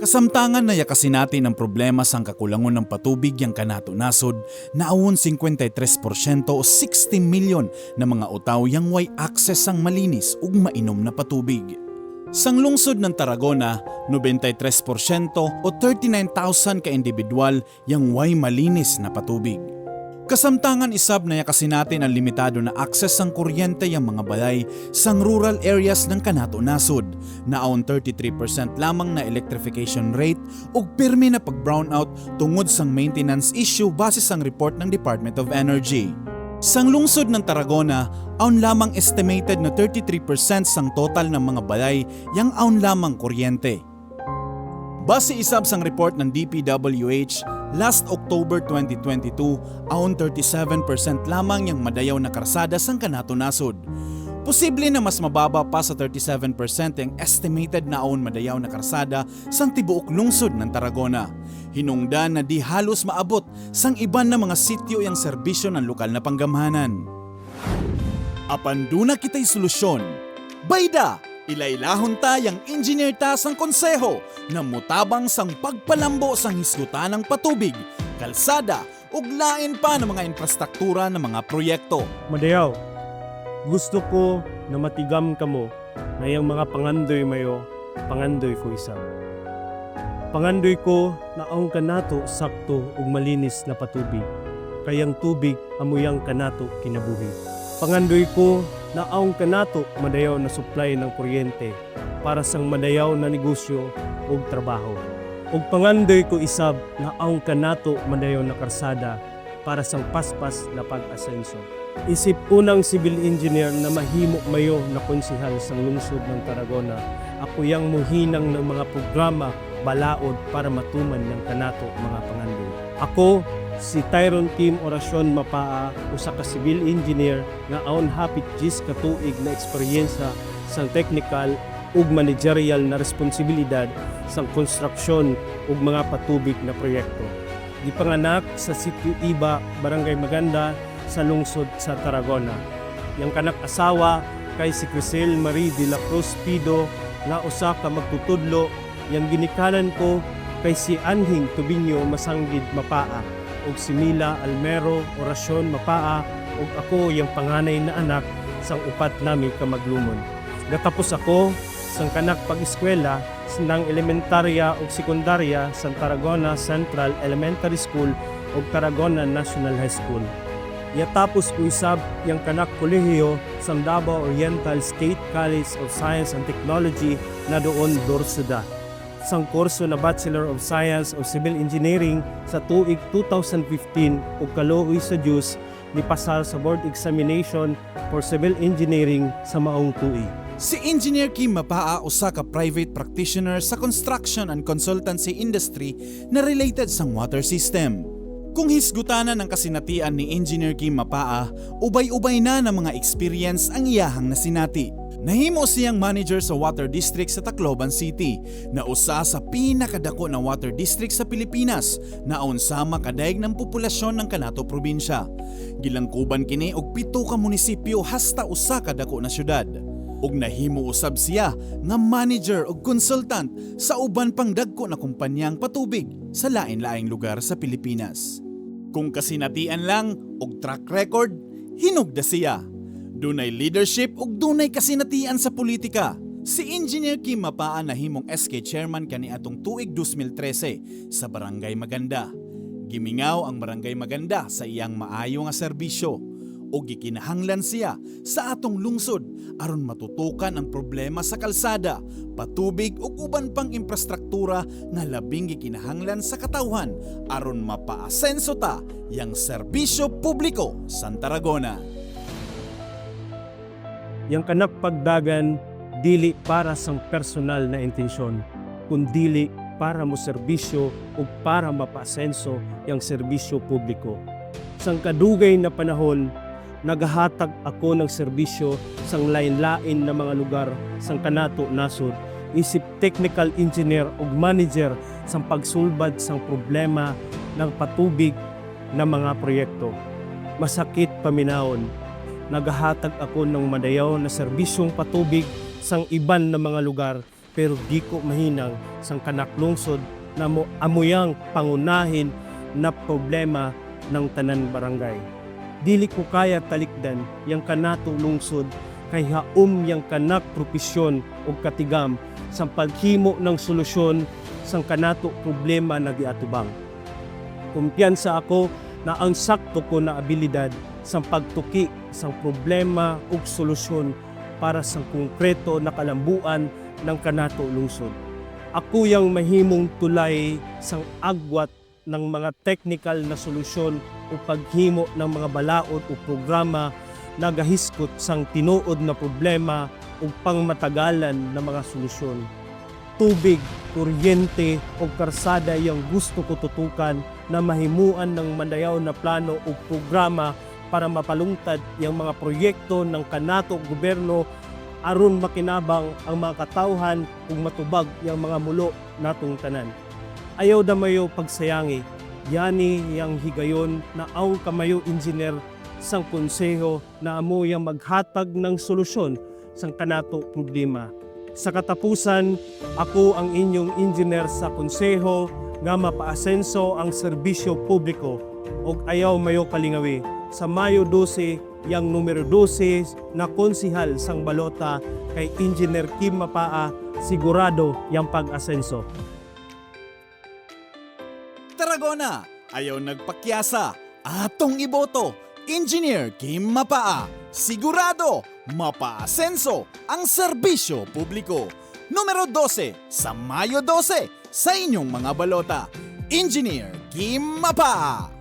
Kasamtangan na yakasin natin ang problema sang kakulangon ng patubig yang kanato nasod na awon 53% o 60 milyon na mga utaw yang way access sang malinis ug mainom na patubig. Sang lungsod ng Tarragona, 93% o 39,000 ka individual yang way malinis na patubig. Kasamtangan isab na yakasin natin ang limitado na access sang kuryente yang mga balay sang rural areas ng Kanato Nasod na aon 33% lamang na electrification rate ug pirmi na pag-brownout tungod sang maintenance issue base sang report ng Department of Energy. Sang lungsod ng Tarragona, aon lamang estimated na 33% sang total ng mga balay yang aon lamang kuryente. Base isab sang report ng DPWH, last October 2022, aon 37% lamang yung madayaw na karsada sang kanato nasod. Posible na mas mababa pa sa 37% yung estimated na aon madayaw na karsada sang tibuok lungsod ng Tarragona. Hinungdan na di halos maabot sang iban na mga sityo yung serbisyo ng lokal na panggamhanan. Apan duna kita'y solusyon. Bayda! Ilailahon ta yang engineer ta sang konseho na mutabang sang pagpalambo sang hisgutan ng patubig, kalsada, ug lain pa ng mga infrastruktura ng mga proyekto. Madayaw, gusto ko na matigam kamo na yung mga pangandoy mayo, pangandoy ko isa. Pangandoy ko na ang kanato sakto ug malinis na patubig, kayang tubig amuyang kanato kinabuhi. Pangandoy ko na ang kanato madayaw na supply ng kuryente para sang madayaw na negosyo ug trabaho. Ug pangandoy ko isab na ang kanato madayaw na karsada para sang paspas na pag-asenso. Isip unang civil engineer na mahimo mayo na konsihal sa lungsod ng Tarragona. Ako yang muhinang ng mga programa balaod para matuman ng kanato mga pangandoy. Ako si Tyron Kim Orasyon Mapaa usa ka civil engineer nga aon hapit gis ka na eksperyensya sa technical ug managerial na responsibilidad sa konstruksyon ug mga patubig na proyekto. Gipanganak sa Sitio Iba, Barangay Maganda sa lungsod sa Tarragona. Yang kanak asawa kay si Crisel Marie de la Cruz Pido nga usa ka magtutudlo yang ginikanan ko kay si Anhing Tubinyo Masanggid Mapaa ug si Mila Almero Orasyon Mapaa ug ako yung panganay na anak sang upat nami ka maglumon. Gatapos ako sang kanak pag-eskwela ng elementarya ug sekundarya sa Tarragona Central Elementary School ug Tarragona National High School. Yatapos ko isab yung kanak kolehiyo sa Davao Oriental State College of Science and Technology na doon Dorseda. Sang kurso na Bachelor of Science of Civil Engineering sa tuig 2015 ug kaluoy sa Diyos ni pasal sa board examination for civil engineering sa maong tuig. Si Engineer Kim Mapaa usa ka private practitioner sa construction and consultancy industry na related sang water system. Kung hisgutanan ng kasinatian ni Engineer Kim Mapaa, ubay-ubay na ng mga experience ang iyahang nasinati. Nahimo siyang manager sa water district sa Tacloban City na usa sa pinakadako na water district sa Pilipinas na unsa makadaig ng populasyon ng kanato probinsya. Gilangkuban kini og pito ka munisipyo hasta usa ka dako na syudad. Ug nahimo usab siya nga manager ug consultant sa uban pang dagko na kumpanyang patubig sa lain-laing lugar sa Pilipinas. Kung kasinatian lang og track record, hinugda siya. Dunay leadership ug dunay kasinatian sa politika. Si Engineer Kim Mapaa nahimong SK chairman kani atong tuig 2013 sa Barangay Maganda. Gimingaw ang Barangay Maganda sa iyang maayo nga serbisyo ug gikinahanglan siya sa atong lungsod aron matutukan ang problema sa kalsada, patubig ug uban pang infrastruktura nga labing gikinahanglan sa katawhan aron mapaasenso ta yang serbisyo publiko sa Tarragona. Yang kanak pagdagan dili para sang personal na intensyon, kundili para mo serbisyo o para mapaasenso yang serbisyo publiko. Sang kadugay na panahon, naghatag ako ng serbisyo sang lain-lain na mga lugar sang kanato nasod isip technical engineer ug manager sang pagsulbad sang problema ng patubig na mga proyekto. Masakit paminahon naghahatag ako ng madayaw na serbisyong patubig sang iban na mga lugar pero di ko mahinang sang kanaklungsod na mo amuyang pangunahin na problema ng tanan barangay. Dili ko kaya talikdan yang kanato lungsod kay haum yang kanak propisyon o katigam sa paghimo ng solusyon sang kanato problema na giatubang. Kumpiyansa ako na ang sakto ko na abilidad sa pagtuki sang problema ug solusyon para sa konkreto na kalambuan ng kanato lungsod. Ako yang mahimong tulay sang agwat ng mga technical na solusyon o paghimo ng mga balaod o programa na gahiskot sang tinuod na problema o pangmatagalan na mga solusyon. Tubig, kuryente o karsada yung gusto ko tutukan na mahimuan ng mandayaw na plano o programa para mapalungtad yung mga proyekto ng kanato gobyerno aron makinabang ang mga katawhan ug matubag yung mga mulo natong tanan. Ayaw da mayo pagsayangi, yani yang higayon na ang kamayo engineer sang konseho na amo yang maghatag ng solusyon sang kanato problema. Sa katapusan, ako ang inyong engineer sa konseho nga mapaasenso ang serbisyo publiko ug ayaw mayo kalingawi sa Mayo 12 yang numero 12 na konsihal sang balota kay Engineer Kim Mapaa sigurado yang pag-asenso. Tarragona, ayaw nagpakyasa. Atong iboto, Engineer Kim Mapaa. Sigurado, mapaasenso ang serbisyo publiko. Numero 12 sa Mayo 12 sa inyong mga balota. Engineer Kim Mapaa.